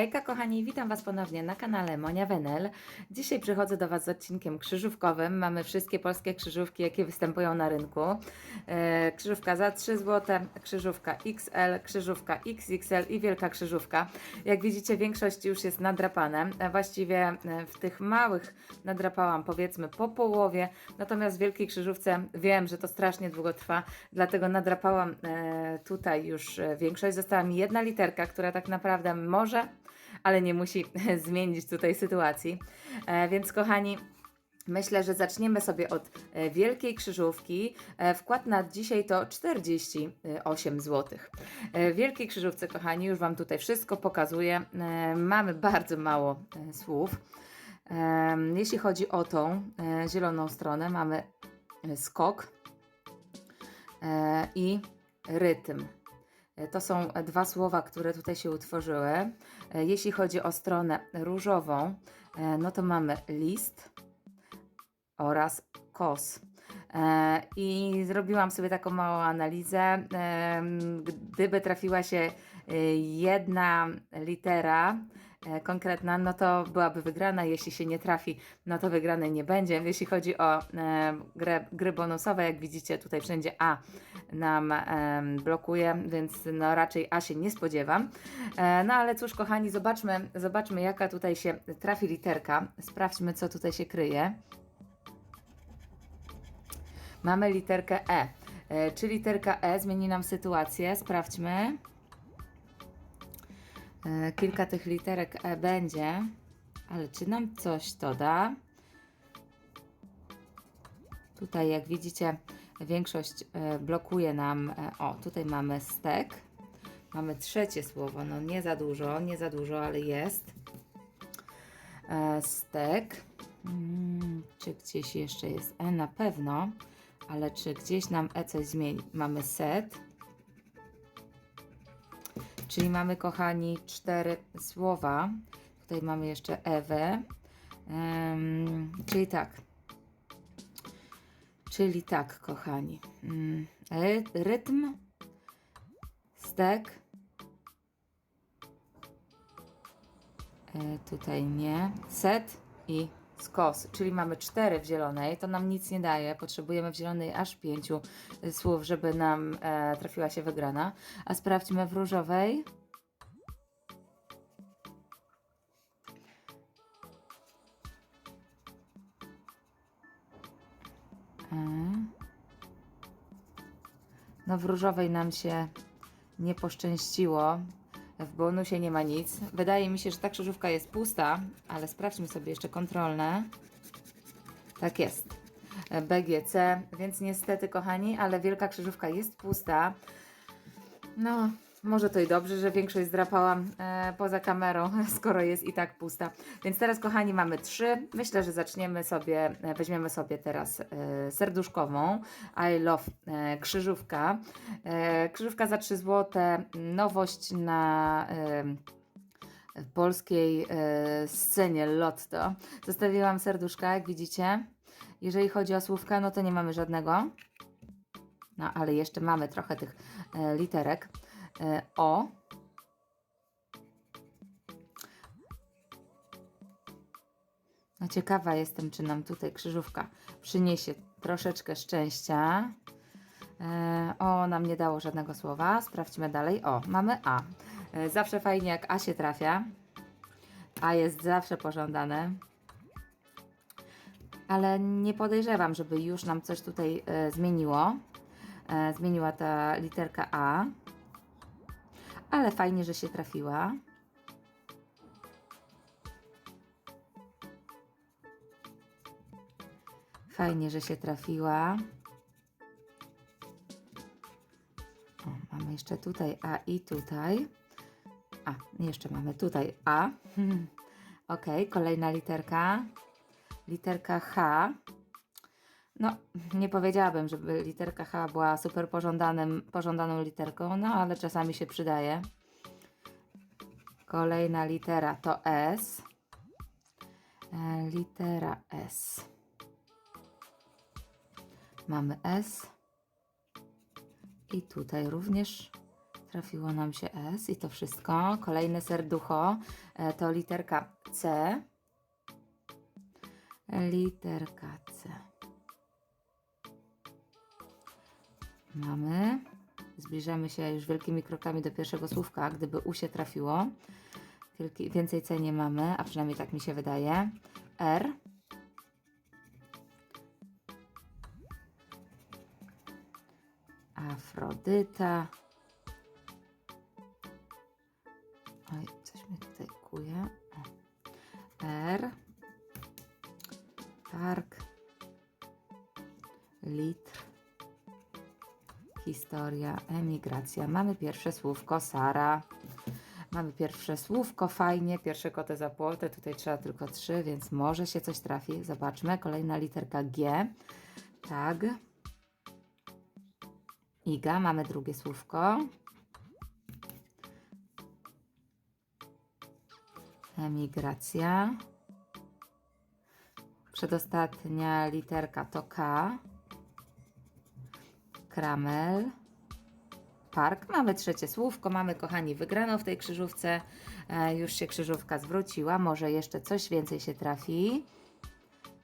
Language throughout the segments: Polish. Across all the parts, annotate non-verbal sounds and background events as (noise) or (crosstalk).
Hejka kochani, witam Was ponownie na kanale Monia Wenel. Dzisiaj przychodzę do Was z odcinkiem krzyżówkowym. Mamy wszystkie polskie krzyżówki, jakie występują na rynku. E, krzyżówka za 3 zł, krzyżówka XL, krzyżówka XXL i wielka krzyżówka. Jak widzicie, większość już jest nadrapane. E, właściwie e, w tych małych nadrapałam powiedzmy po połowie, natomiast w wielkiej krzyżówce wiem, że to strasznie długo trwa, dlatego nadrapałam tutaj już większość. Została mi jedna literka, która tak naprawdę może ale nie musi (laughs) zmienić tutaj sytuacji. E, więc kochani, Myślę, że zaczniemy sobie od e, wielkiej krzyżówki. E, Wkład na dzisiaj to 48 zł. W wielkiej krzyżówce, kochani, już Wam tutaj wszystko pokazuję. Mamy bardzo mało słów. Jeśli chodzi o tą zieloną stronę, mamy skok i rytm. E, To są dwa słowa, które tutaj się utworzyły. E, Jeśli chodzi o stronę różową, e, no to mamy list oraz kos. E, I zrobiłam sobie taką małą analizę. E, Gdyby trafiła się e, jedna litera e, konkretna, no to byłaby wygrana. Jeśli się nie trafi, no to wygranej nie będzie. Jeśli chodzi o e, grę, gry bonusowe, jak widzicie, tutaj wszędzie A nam em, blokuje, więc no raczej A się nie spodziewam. E, no ale cóż, kochani, zobaczmy, zobaczmy jaka tutaj się trafi literka. Sprawdźmy, co tutaj się kryje. Mamy literkę E. E, Czy literka E zmieni nam sytuację? Sprawdźmy. E, Kilka tych literek E będzie, ale czy nam coś to da? Tutaj, jak widzicie, większość e, blokuje nam. e, O, tutaj mamy stek. Mamy trzecie słowo, no nie za dużo, nie za dużo, ale jest. Stek. Mm, Czy gdzieś jeszcze jest E na pewno, ale czy gdzieś nam E coś zmieni? Mamy set. Czyli mamy, kochani, cztery słowa. Tutaj mamy jeszcze Ewę. Em, czyli tak. Czyli tak, kochani. Mm, ry- rytm, stek. E, tutaj nie. Set i skos. Czyli mamy cztery w zielonej. To nam nic nie daje. Potrzebujemy w zielonej aż pięciu y, słów, żeby nam e, trafiła się wygrana. A sprawdźmy w różowej. E. No w różowej nam się nie poszczęściło. W bonusie nie ma nic. Wydaje mi się, że ta krzyżówka jest pusta, ale sprawdźmy sobie jeszcze kontrolne. Tak jest. BGC, więc niestety, kochani, ale wielka krzyżówka jest pusta. No, może to i dobrze, że większość zdrapałam e, poza kamerą, (laughs) skoro jest i tak pusta. Więc teraz, kochani, mamy trzy. Myślę, że zaczniemy sobie, e, weźmiemy sobie teraz e, serduszkową. I love e, krzyżówka. E, krzyżówka za 3 zł. Nowość na e, polskiej e, scenie Lotto. Zostawiłam serduszka, jak widzicie. Jeżeli chodzi o słówka, no to nie mamy żadnego. No, ale jeszcze mamy trochę tych e, literek. E, o. No ciekawa jestem, czy nam tutaj krzyżówka przyniesie troszeczkę szczęścia. E, o, nam nie dało żadnego słowa. Sprawdźmy dalej. O, mamy A. E, zawsze fajnie, jak A się trafia. A jest zawsze pożądane. Ale nie podejrzewam, żeby już nam coś tutaj zmieniło. Zmieniła ta literka A. Ale fajnie, że się trafiła. Fajnie, że się trafiła. O, mamy jeszcze tutaj A i tutaj. A, jeszcze mamy tutaj A. (laughs) ok, kolejna literka. Literka H. No, nie powiedziałabym, żeby literka H była super pożądanym, pożądaną literką, no ale czasami się przydaje. Kolejna litera to S. E, litera S. Mamy S. I tutaj również Trafiło nam się S i to wszystko. Kolejne serducho e, to literka C. Literka Mamy. Zbliżamy się już wielkimi krokami do pierwszego słówka, gdyby U się trafiło. Wielki, więcej C nie mamy, a przynajmniej tak mi się wydaje. R. Afrodyta. Oj, coś mnie tutaj kuje. R. Park. Litr. Historia, emigracja. Mamy pierwsze słówko Sara. Mamy pierwsze słówko, fajnie. Pierwsze kotę za płotę. Tutaj trzeba tylko trzy, więc może się coś trafi. Zobaczmy. Kolejna literka G. Tag. Iga. Mamy drugie słówko. Emigracja. Przedostatnia literka to K. Kramel. Park. Mamy trzecie słówko. Mamy, kochani, wygraną w tej krzyżówce. E, już się krzyżówka zwróciła. Może jeszcze coś więcej się trafi.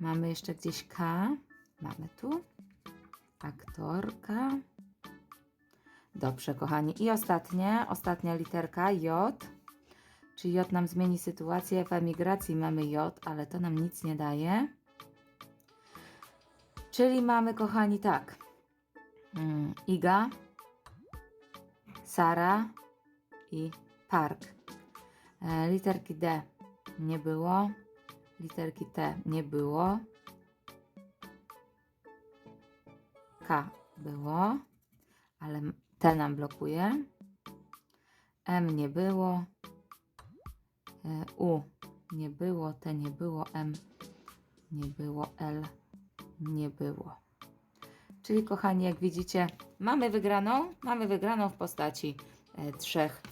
Mamy jeszcze gdzieś K. Mamy tu. Aktorka. Dobrze, kochani. I ostatnie, ostatnia literka J. Czy J nam zmieni sytuację? W emigracji mamy J, ale to nam nic nie daje. Czyli mamy, kochani, tak. Mm, Iga, Sara i Park. E, literki D nie było. Literki T nie było. K było, ale T nam blokuje. M nie było. E, U nie było, T nie było, M nie było, L nie było. Czyli kochani, jak widzicie, mamy wygraną, mamy wygraną w postaci e, trzech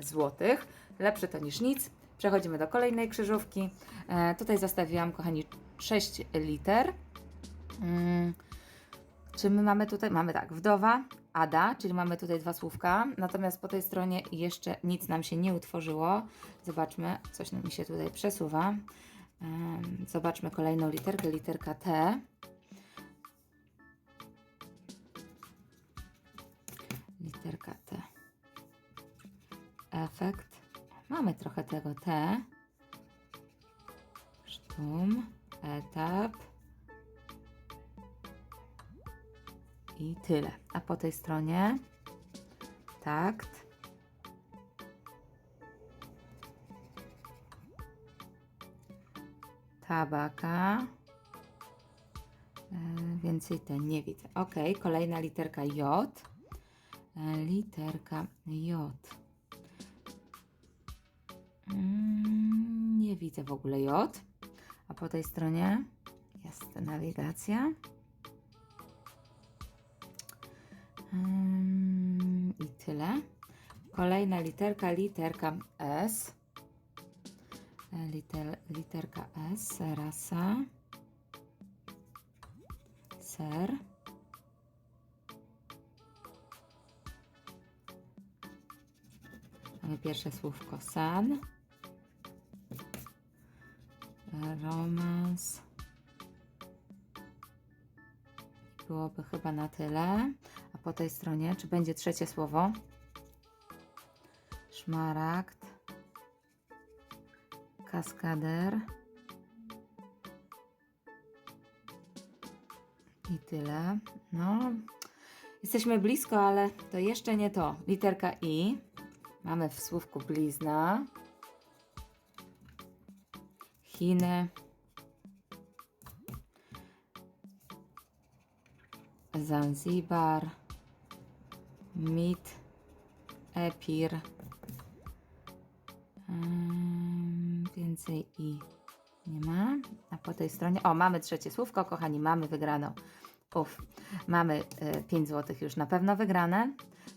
złotych. Lepsze to niż nic. Przechodzimy do kolejnej krzyżówki. E, tutaj zostawiłam, kochani, 6 liter. Mm, czy my mamy tutaj? Mamy tak, wdowa, Ada, czyli mamy tutaj dwa słówka, natomiast po tej stronie jeszcze nic nam się nie utworzyło. Zobaczmy, coś mi się tutaj przesuwa. Zobaczmy kolejną literkę, literka T. Literka T. Efekt. Mamy trochę tego T. Sztum. Etap. I tyle. A po tej stronie takt. Tabaka. E, Więcej te nie widzę. Ok, kolejna literka J. E, Literka J. Mm, Nie widzę w ogóle J. A po tej stronie jest nawigacja. Mm, I tyle. Kolejna literka, literka S. E, Liter, literka S, rasa. Ser. Mamy pierwsze słówko san. E, Romans. Byłoby chyba na tyle. A po tej stronie, czy będzie trzecie słowo? Szmaragd. Kaskader. I tyle. No, jesteśmy blisko, ale to jeszcze nie to. Literka I. Mamy w słówku blizna. Chiny. Zanzibar. Mit. Epir. Więcej i nie ma. A po tej stronie, o, mamy trzecie słówko, kochani, mamy wygraną. Uf, mamy 5 zł już na pewno wygrane.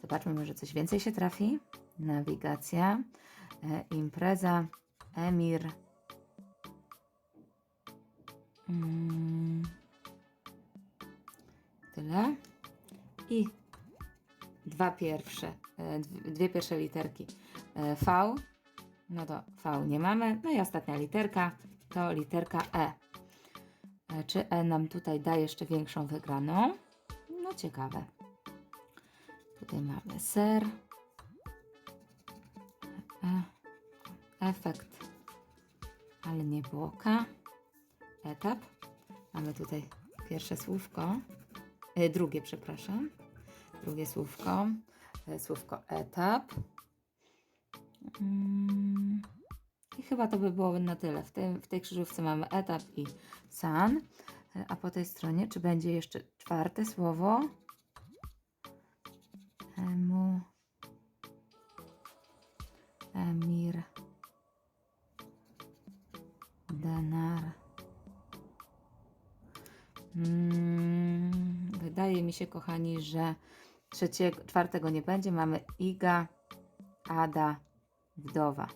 Zobaczmy, może coś więcej się trafi. Nawigacja, e, impreza, emir. Mm, tyle. I dwa pierwsze e, dw- dwie pierwsze literki e, V, no to V nie mamy. No i ostatnia literka to literka. E, Czy E nam tutaj da jeszcze większą wygraną? No ciekawe. Tutaj mamy ser. Efekt, ale nie było K. Etap. Mamy tutaj pierwsze słówko. E, drugie, przepraszam. Drugie słówko. E, słówko etap. Mm. I chyba to by było na tyle. W, w tej krzyżówce mamy etap i san. E, A po tej stronie, czy będzie jeszcze czwarte słowo? Mi się, kochani, że trzeciego, czwartego nie będzie. Mamy Iga, Ada, Wdowa.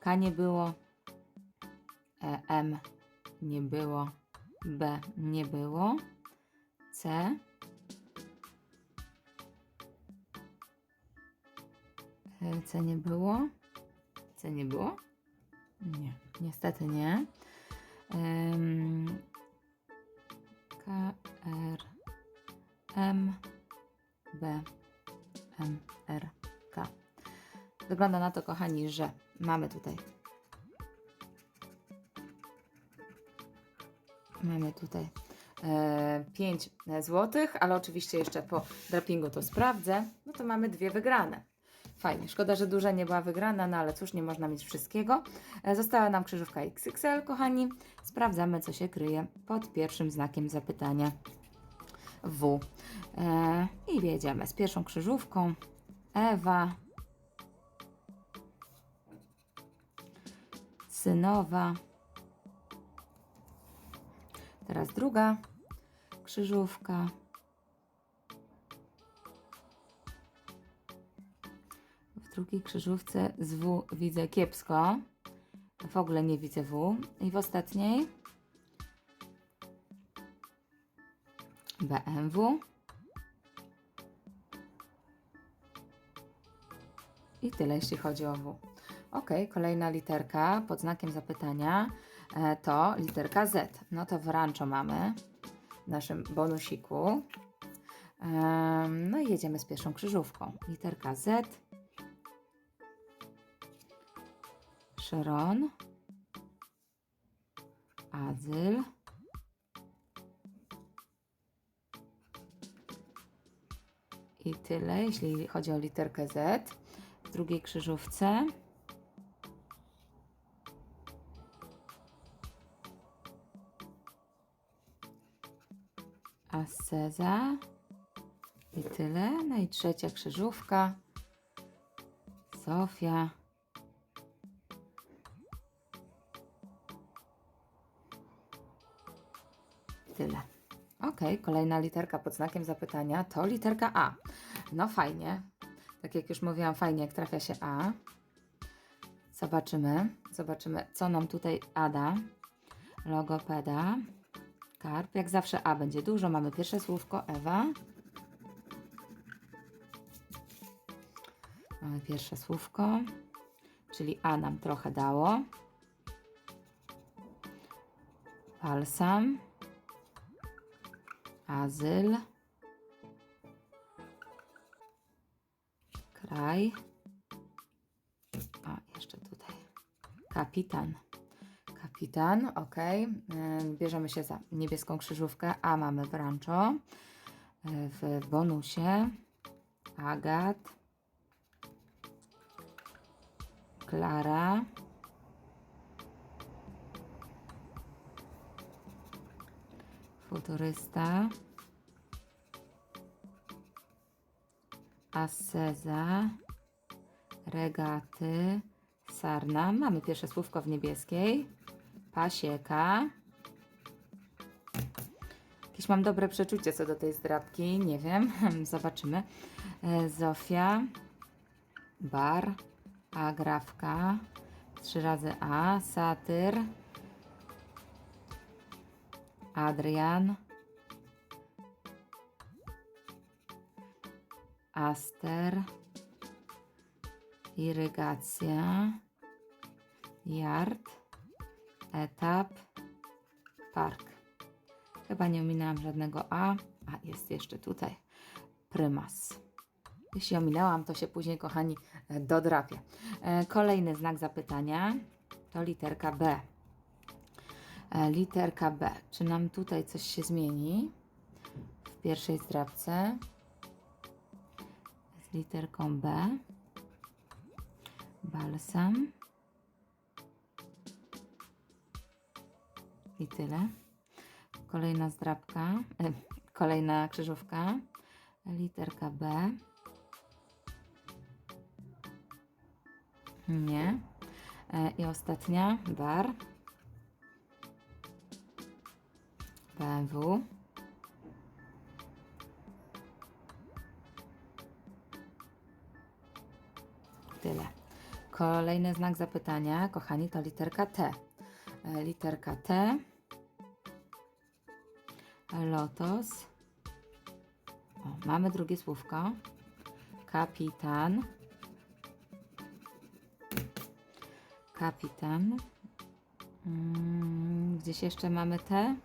K nie było. E, M nie było. B nie było. C. E, C nie było. C nie było? Nie, niestety nie. Em, K, R, M, B, M, R, K. Wygląda na to, kochani, że mamy tutaj mamy tutaj e, 5 złotych, ale oczywiście jeszcze po drapingu to sprawdzę. No to mamy dwie wygrane. Fajnie, szkoda, że duża nie była wygrana, no ale cóż, nie można mieć wszystkiego. E, została nam krzyżówka XXL, kochani. Sprawdzamy, co się kryje pod pierwszym znakiem zapytania W. E, I jedziemy z pierwszą krzyżówką. Ewa. Synowa. Teraz druga krzyżówka. W drugiej krzyżówce z W widzę kiepsko. W ogóle nie widzę W. I w ostatniej BMW. I tyle, jeśli chodzi o W. Ok, kolejna literka pod znakiem zapytania e, to literka Z. No to w rancho mamy w naszym bonusiku. No i jedziemy z pierwszą krzyżówką. Literka Z. Sharon. Azyl. I tyle, jeśli chodzi o literkę Z. W drugiej krzyżówce Asceza. I tyle. No i trzecia krzyżówka. Sofia. Ok, kolejna literka pod znakiem zapytania to literka A. No fajnie. Tak jak już mówiłam, fajnie jak trafia się A. Zobaczymy. Zobaczymy, co nam tutaj Ada. Logopeda. Karp. Jak zawsze A będzie dużo. Mamy pierwsze słówko Ewa. Mamy pierwsze słówko, czyli A nam trochę dało. Balsam. Azyl. Kraj. A, jeszcze tutaj. Kapitan. Kapitan, ok. Bierzemy się za niebieską krzyżówkę, a mamy w rancho. Y, W bonusie Agat. Klara. Futurysta. Asceza. Regaty. Sarna. Mamy pierwsze słówko w niebieskiej. Pasieka. Jakieś mam dobre przeczucie co do tej zdrabki. Nie wiem. (laughs) Zobaczymy. E, Zofia. Bar. Agrafka. Trzy razy A. Satyr. Adrian. Aster. irygacja, yard, etap, park. Chyba nie ominęłam żadnego A, a jest jeszcze tutaj prymas. Jeśli ominęłam, to się później, kochani, dodrapię. E, Kolejny znak zapytania to literka B. E, Literka B. Czy nam tutaj coś się zmieni? W pierwszej zdrabce z literką B. Balsam. I tyle. Kolejna zdrabka, e, kolejna krzyżówka, literka B. Nie. E, I ostatnia, bar. BMW. Tyle. Kolejny znak zapytania, kochani, to literka T. E, Literka T. Lotos. O, mamy drugie słówko. Kapitan. Kapitan. Mm, Gdzieś jeszcze mamy T?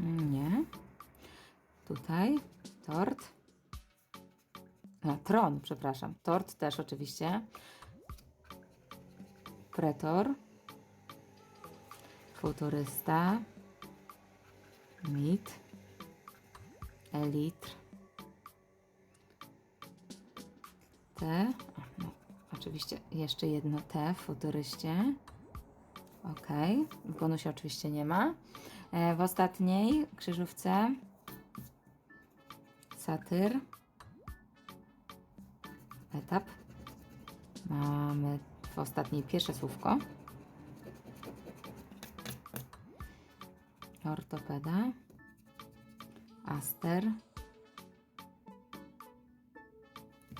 Nie. Tutaj. Tort. A, tron, przepraszam. Tort też oczywiście. Pretor. Futurysta. Mit. Elitr. T. O, no, oczywiście jeszcze jedno T w futuryście. Ok. W bonusie oczywiście nie ma. E, w ostatniej krzyżówce satyr. Etap. Mamy w ostatniej pierwsze słówko. Ortopeda. Aster.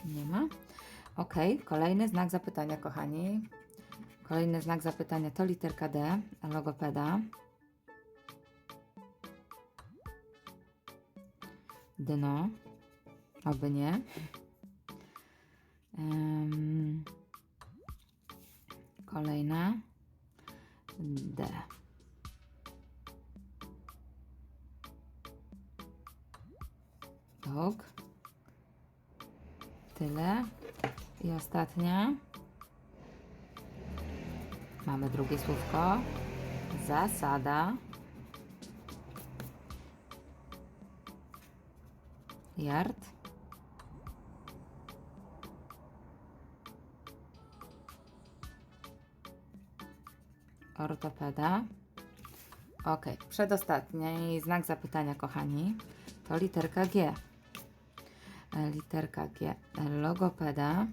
Nie ma. Ok, kolejny znak zapytania, kochani. Kolejny znak zapytania to literka D, logopeda. Dno. Oby nie. Em, kolejna. D. Dog. Tyle. I ostatnia. Mamy drugie słówko. Zasada. Yard. Ortopeda. Ok, przedostatni znak zapytania, kochani, to literka G. Literka G. Logopeda.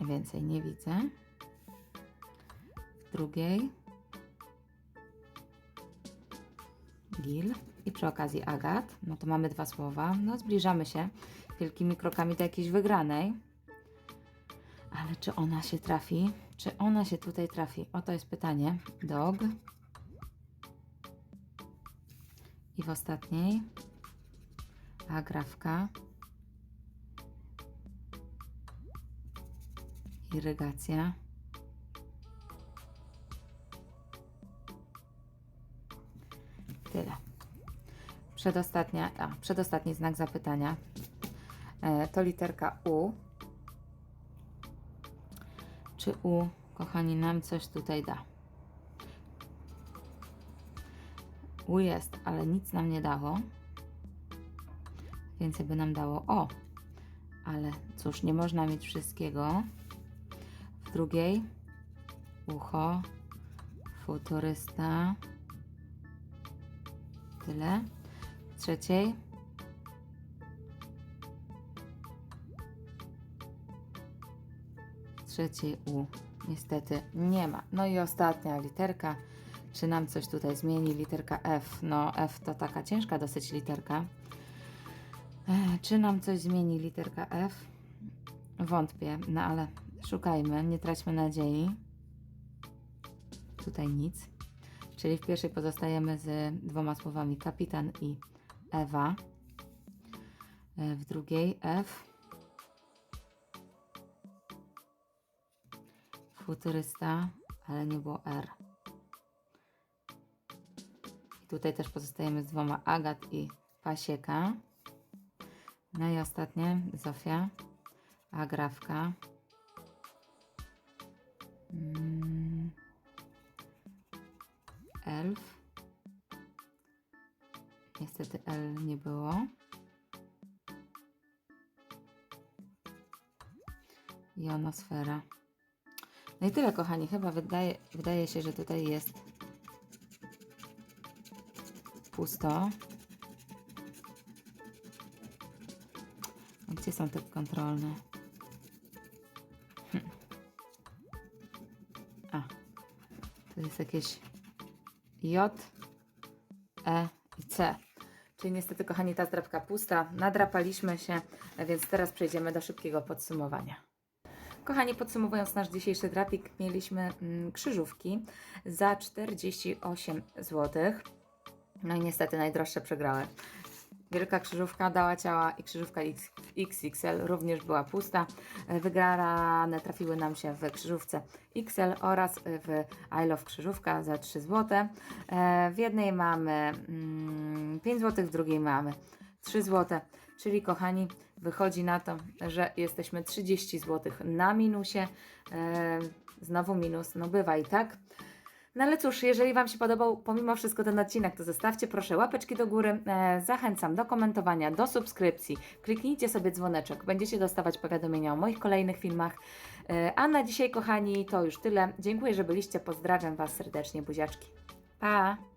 Więcej nie widzę. W drugiej Gil i przy okazji Agat. No to mamy dwa słowa. No zbliżamy się wielkimi krokami do jakiejś wygranej. Ale czy ona się trafi? Czy ona się tutaj trafi? Oto jest pytanie. Dog. I w ostatniej agrafka. Irygacja. Przedostatnia, a, przedostatni znak zapytania e, to literka U. Czy U, kochani, nam coś tutaj da? U jest, ale nic nam nie dało. Więcej by nam dało O. Ale cóż, nie można mieć wszystkiego. W drugiej ucho, futurysta. Tyle. Trzeciej trzeciej U niestety nie ma. No i ostatnia literka. Czy nam coś tutaj zmieni? Literka F. No, F to taka ciężka dosyć literka. Czy nam coś zmieni literka F? Wątpię, no ale szukajmy, nie traćmy nadziei. Tutaj nic. Czyli w pierwszej pozostajemy z dwoma słowami kapitan i Ewa. E, W drugiej F. Futurysta, ale nie było R. I tutaj też pozostajemy z dwoma Agat i Pasieka. No i ostatnie Zofia, Agrawka. Mm. Elf. Niestety L nie było. Jonosfera. No i tyle, kochani. Chyba wydaje, wydaje się, że tutaj jest pusto. A Gdzie są te kontrolne? Hm. A, to jest jakieś J, E i C. Czyli niestety, kochani, ta zdrabka pusta. Nadrapaliśmy się, więc teraz przejdziemy do szybkiego podsumowania. Kochani, podsumowując nasz dzisiejszy drapik, mieliśmy mm, krzyżówki za 48 zł. No i niestety najdroższe przegrały. Wielka krzyżówka dała ciała i krzyżówka XXL również była pusta. E, Wygrane trafiły nam się w krzyżówce XL oraz w I Love krzyżówka za 3 zł. E, W jednej mamy mm, 5 zł, w drugiej mamy 3 zł. Czyli kochani, wychodzi na to, że jesteśmy 30 zł na minusie. E, Znowu minus, no bywa i tak. No ale cóż, jeżeli Wam się podobał pomimo wszystko ten odcinek, to zostawcie proszę łapeczki do góry. E, zachęcam do komentowania, do subskrypcji. Kliknijcie sobie dzwoneczek, będziecie dostawać powiadomienia o moich kolejnych filmach. E, a na dzisiaj, kochani, to już tyle. Dziękuję, że byliście. Pozdrawiam Was serdecznie, buziaczki. Pa!